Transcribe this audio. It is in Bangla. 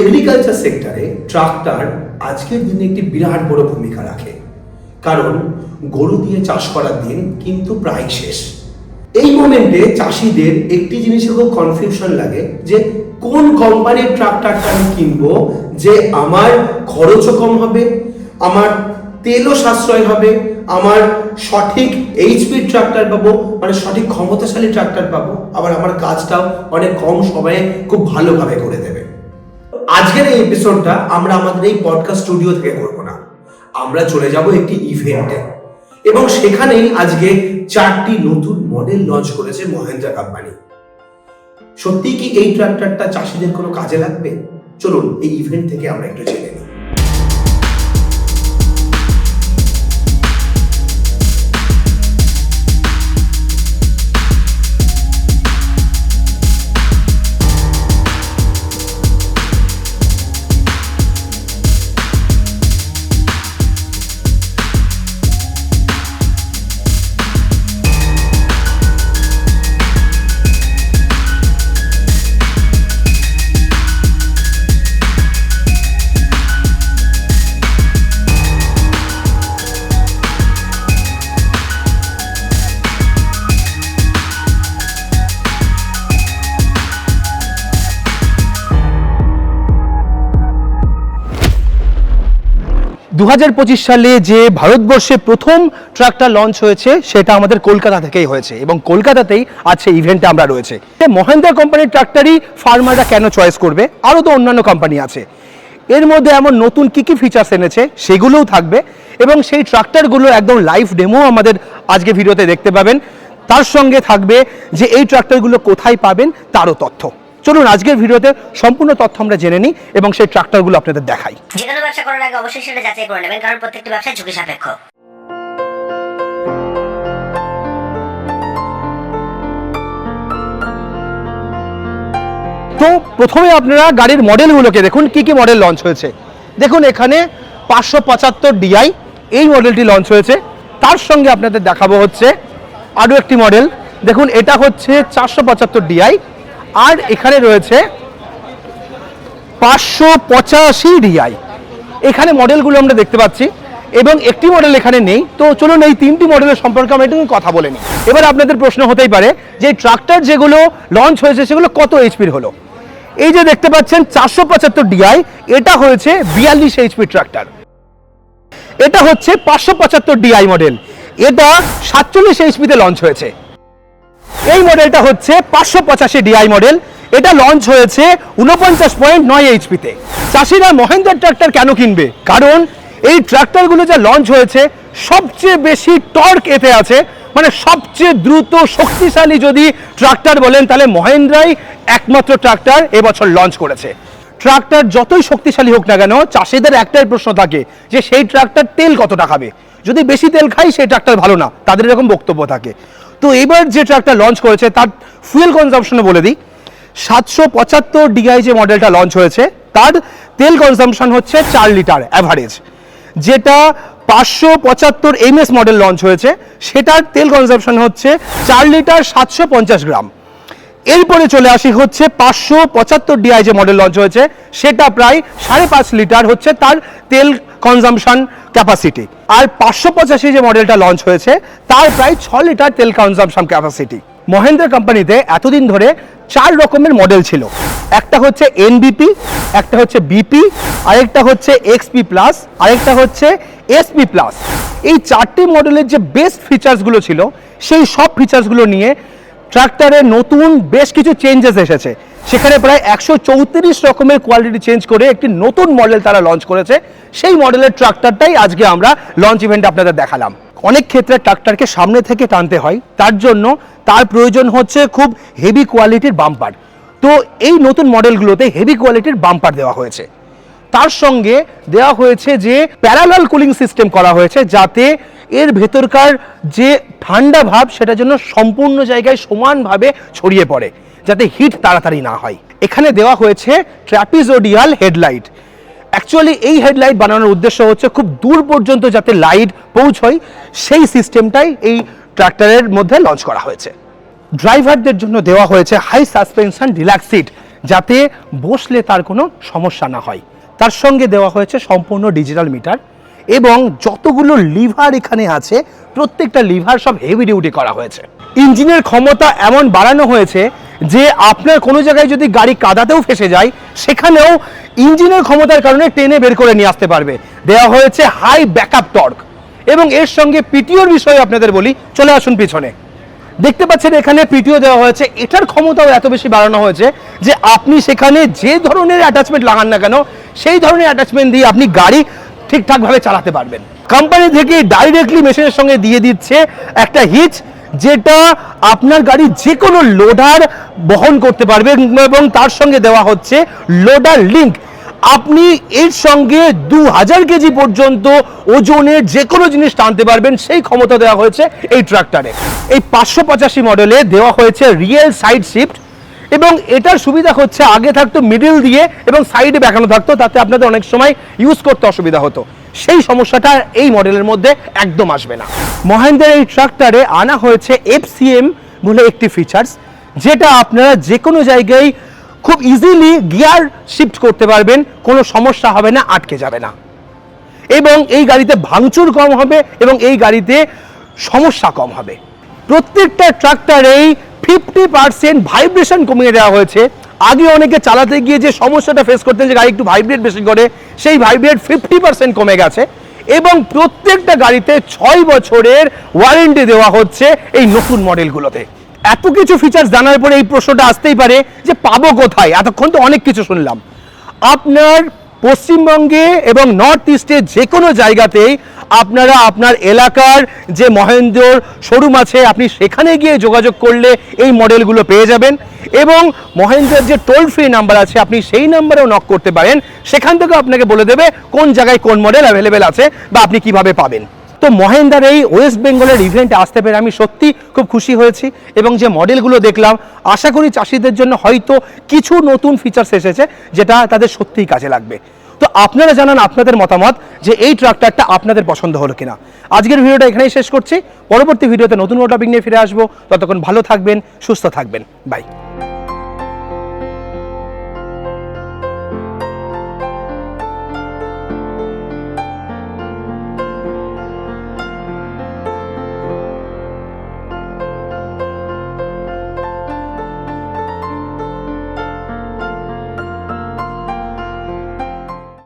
এগ্রিকালচার সেক্টরে ট্রাক্টর আজকের দিনে একটি বিরাট বড় ভূমিকা রাখে। কারণ গরু দিয়ে চাষ করার দিন কিন্তু প্রায় শেষ। এই মোমেন্টে চাষিদের একটি জিনিসে খুব কনফিউশন লাগে যে, কোন কোম্পানির ট্রাক্টরটা আমি কিনবো যে আমার খরচও কম হবে, আমার তেলও সাশ্রয় হবে, আমার সঠিক এইচপি ট্রাক্টর পাবো মানে সঠিক ক্ষমতাশালী ট্রাক্টর পাবো, আবার আমার কাজটাও অনেক কম সময়ে খুব ভালোভাবে করে দেবে। আজকের এই এপিসোডটা আমরা আমাদের এই পডকাস্ট স্টুডিও থেকে করব না। আমরা চলে যাব একটি ইভেন্টে এবং সেখানেই আজকে চারটি নতুন মডেল লঞ্চ করেছে মহেন্দ্রা কোম্পানি সত্যি কি এই ট্রাক্টরটা চাষিদের কোনো কাজে লাগবে? চলুন, এই ইভেন্ট থেকে আমরা একটু জেনে নিই। দু হাজার পঁচিশ সালে যে ভারতবর্ষে প্রথম ট্রাকটা লঞ্চ হয়েছে, সেটা আমাদের কলকাতা থেকেই হয়েছে এবং কলকাতাতেই আছে ইভেন্টে আমরা রয়েছে। মহেন্দ্রা কোম্পানির ট্রাক্টরই ফার্মাররা কেন চয়েস করবে? আরও তো অন্যান্য কোম্পানি আছে। এর মধ্যে এমন নতুন কী কী ফিচার্স এনেছে, সেগুলোও থাকবে এবং সেই ট্রাক্টরগুলো একদম লাইভ ডেমো আমাদের আজকে ভিডিওতে দেখতে পাবেন। তার সঙ্গে থাকবে যে এই ট্রাক্টরগুলো কোথায় পাবেন, তারও তথ্য। চলুন আজকের ভিডিওতে সম্পূর্ণ তথ্য আমরা জেনে নিই এবং সেই ট্রাক্টরগুলো আপনাদের দেখাই। যে কোনো ব্যবসা করার আগে অবশ্যই সেটা যাচাই করে নেবেন কারণ প্রত্যেকটি ব্যবসায় ঝুঁকি সাপেক্ষ। তো প্রথমে আপনারা গাড়ির মডেলগুলোকে দেখুন কি কি মডেল লঞ্চ হয়েছে। দেখুন এখানে পাঁচশো পঁচাত্তর ডিআই এই মডেলটি লঞ্চ হয়েছে। তার সঙ্গে আপনাদের দেখাবো হচ্ছে আরও একটি মডেল দেখুন এটা হচ্ছে চারশো পঁচাত্তর ডিআই আর এখানে রয়েছে পাঁচশো পঁচাশি ডিআই এখানে মডেলগুলো আমরা দেখতে পাচ্ছি এবং একটি মডেল এখানে নেই। তো চলুন এই তিনটি মডেলের সম্পর্কে আমরা একটু কথা বলে নিই। এবার আপনাদের প্রশ্ন হতেই পারে যে ট্রাক্টর যেগুলো লঞ্চ হয়েছে সেগুলো কত এইচপির হলো? এই যে দেখতে পাচ্ছেন চারশো পঁচাত্তর ডিআই এটা হয়েছে বিয়াল্লিশ এইচপি ট্রাক্টর। এটা হচ্ছে পাঁচশো পঁচাত্তর ডিআই মডেল। এটা সাতচল্লিশ এইচপিতে লঞ্চ হয়েছে। এই মডেলটা হচ্ছে পাঁচশো পঁচাশি ডিআই মডেল এটা লঞ্চ হয়েছে উনপঞ্চাশ পয়েন্ট নয় এইচপিতে চাষিরা মহেন্দ্র ট্রাক্টর কেন কিনবে? কারণ এই ট্রাক্টরগুলো যা লঞ্চ হয়েছে, সবচেয়ে বেশি টর্ক এতে আছে। মানে সবচেয়ে দ্রুত, শক্তিশালী যদি ট্রাক্টর বলেন, তাহলে মহেন্দ্রাই একমাত্র ট্রাক্টর এবছর লঞ্চ করেছে। ট্রাক্টর যতই শক্তিশালী হোক না কেন, চাষিদের একটাই প্রশ্ন থাকে যে সেই ট্রাক্টর তেল কতটা খাবে? যদি বেশি তেল খাই, সেই ট্রাক্টর ভালো না। তাদের এরকম বক্তব্য থাকে। তো এবার যে ট্রাকটা লঞ্চ করেছে, তার ফুয়েল কনজাম্পশনে বলে দিই। সাতশো পঁচাত্তর ডিআই যে মডেলটা লঞ্চ হয়েছে। তার তেল কনজাম্পশন হচ্ছে চার লিটার অ্যাভারেজ যেটা পাঁচশো পঁচাত্তর এমএস মডেল লঞ্চ হয়েছে, সেটার তেল কনজাম্পশন হচ্ছে চার লিটার সাতশো পঞ্চাশ গ্রাম। এরপরে চলে আসি হচ্ছে পাঁচশো পঁচাত্তর ডিআই যে মডেল লঞ্চ হয়েছে। সেটা প্রায় সাড়ে পাঁচ লিটার হচ্ছে তার তেল কনজামশন ক্যাপাসিটি আর পাঁচশো পঁচাশি যে মডেলটা লঞ্চ হয়েছে, তার প্রায় ছ লিটার তেল কনজামশন ক্যাপাসিটি মহেন্দ্র কোম্পানিতে এতদিন ধরে চার রকমের মডেল ছিল। একটা হচ্ছে এনবিপি একটা হচ্ছে বিপি আরেকটা হচ্ছে এক্সপি প্লাস আরেকটা হচ্ছে এসপি প্লাস এই চারটি মডেলের যে বেস্ট ফিচার্সগুলো ছিল, সেই সব ফিচার্সগুলো নিয়ে ট্রাক্টরে নতুন বেশ কিছু চেঞ্জেস এসেছে। সেখানে প্রায় একশো চৌত্রিশ রকমের কোয়ালিটি চেঞ্জ করে একটি নতুন মডেল তারা লঞ্চ করেছে। সেই মডেলের ট্রাক্টরটাই আজকে আমরা লঞ্চ ইভেন্টে আপনাদের দেখালাম। অনেক ক্ষেত্রে ট্রাক্টরকে সামনে থেকে টানতে হয়। তার জন্য তার প্রয়োজন হচ্ছে খুব হেভি কোয়ালিটির বাম্পার তো এই নতুন মডেলগুলোতে হেভি কোয়ালিটির বাম্পার দেওয়া হয়েছে। তার সঙ্গে দেওয়া হয়েছে যে প্যারালাল কুলিং সিস্টেম করা হয়েছে যাতে এর ভেতরকার যে ঠান্ডা ভাব সেটা যেন সম্পূর্ণ জায়গায় সমানভাবে ছড়িয়ে পড়ে, যাতে হিট তাড়াতাড়ি না হয়। এখানে দেওয়া হয়েছে ট্র্যাপিজোডিয়াল হেডলাইট অ্যাকচুয়ালি এই হেডলাইট বানানোর উদ্দেশ্য হচ্ছে খুব দূর পর্যন্ত যাতে লাইট পৌঁছয়, সেই সিস্টেমটাই এই ট্রাক্টরের মধ্যে লঞ্চ করা হয়েছে। ড্রাইভারদের জন্য দেওয়া হয়েছে হাই সাসপেনশন রিল্যাক্স সিট যাতে বসলে তার কোনো সমস্যা না হয়। তার সঙ্গে দেওয়া হয়েছে সম্পূর্ণ ডিজিটাল মিটার এবং যতগুলো লিভার এখানে আছে, প্রত্যেকটা লিভার সব হেভি ডিউটি করা হয়েছে। ইঞ্জিনের ক্ষমতা এমন বাড়ানো হয়েছে যে আপনার কোনো জায়গায় যদি গাড়ি কাদাতেও ফেসে যায়, সেখানেও ইঞ্জিনের ক্ষমতার কারণে টেনে বের করে নিয়ে আসতে পারবে। দেওয়া হয়েছে হাই ব্যাকআপ টর্ক এবং এর সঙ্গে পিটিওর বিষয়ে আপনাদের বলি, চলে আসুন পিছনে। দেখতে পাচ্ছেন এখানে পিটিও দেওয়া হয়েছে। এটার ক্ষমতাও এত বেশি বাড়ানো হয়েছে যে আপনি সেখানে যে ধরনের অ্যাটাচমেন্ট লাগান না কেন, সেই ধরনের অ্যাটাচমেন্ট দিয়ে আপনি গাড়ি ঠিকঠাকভাবে চালাতে পারবেন। কোম্পানি থেকে ডাইরেক্টলি মেশিনের সঙ্গে দিয়ে দিচ্ছে একটা হিচ যেটা আপনার গাড়ি যে কোনো লোডার বহন করতে পারবে, এবং তার সঙ্গে দেওয়া হচ্ছে লোডার লিঙ্ক আপনি এর সঙ্গে দু হাজার কেজি পর্যন্ত ওজনের যে কোনো জিনিস টানতে পারবেন, সেই ক্ষমতা দেওয়া হয়েছে এই ট্রাক্টরে। এই পাঁচশো পঁচাশি মডেলে দেওয়া হয়েছে রিয়েল সাইড শিফট এবং এটার সুবিধা হচ্ছে আগে থাকতো মিডিল দিয়ে এবং সাইডে বেঁকানো থাকতো, তাতে আপনাদের অনেক সময় ইউজ করতে অসুবিধা হতো। সেই সমস্যাটা এই মডেলের মধ্যে একদম আসবে না। মহেন্দ্রের এই ট্রাক্টরে আনা হয়েছে এফসিএম বলে একটি ফিচার্স যেটা আপনারা যে কোনো জায়গায় খুব ইজিলি গিয়ার শিফট করতে পারবেন, কোনো সমস্যা হবে না, আটকে যাবে না। এবং এই গাড়িতে ভাঙচুর কম হবে এবং এই গাড়িতে সমস্যা কম হবে। প্রত্যেকটা ট্রাক্টরেই ফিফটি পার্সেন্ট ভাইব্রেশন কমিয়ে দেওয়া হয়েছে। আগে অনেকে চালাতে গিয়ে যে সমস্যাটা ফেস করতেন যে গাড়ি একটু ভাইব্রেট বেশি করে, সেই ভাইব্রেট ফিফটি পার্সেন্ট কমে গেছে। এবং প্রত্যেকটা গাড়িতে ছয় বছরের ওয়ারেন্টি দেওয়া হচ্ছে এই নতুন মডেলগুলোতে এত কিছু ফিচার্স জানার পরে এই প্রশ্নটা আসতেই পারে যে পাবো কোথায়? এতক্ষণ তো অনেক কিছু শুনলাম। আপনার পশ্চিমবঙ্গে এবং নর্থ ইস্টে যে কোনো জায়গাতেই আপনারা আপনার এলাকার যে মহেন্দ্রর শোরুম আছে, আপনি সেখানে গিয়ে যোগাযোগ করলে এই মডেলগুলো পেয়ে যাবেন এবং মহেন্দ্রের যে টোল ফ্রি নাম্বার আছে, আপনি সেই নাম্বারেও নক করতে পারেন। সেখান থেকেও আপনাকে বলে দেবে কোন জায়গায় কোন মডেল অ্যাভেলেবেল আছে বা আপনি কীভাবে পাবেন। তো মহেন্দার এই ওয়েস্ট বেঙ্গলের ইভেন্টে আসতে পেরে আমি সত্যি খুব খুশি হয়েছি এবং যে মডেলগুলো দেখলাম, আশা করি চাষিদের জন্য হয়তো কিছু নতুন ফিচার্স এসেছে যেটা তাদের সত্যিই কাজে লাগবে। তো আপনারা জানান আপনাদের মতামত যে এই ট্রাক্টরটা আপনাদের পছন্দ হলো কিনা। আজকের ভিডিওটা এখানেই শেষ করছি। পরবর্তী ভিডিওতে নতুন টপিক নিয়ে ফিরে আসব। ততক্ষণ ভালো থাকবেন, সুস্থ থাকবেন। বাই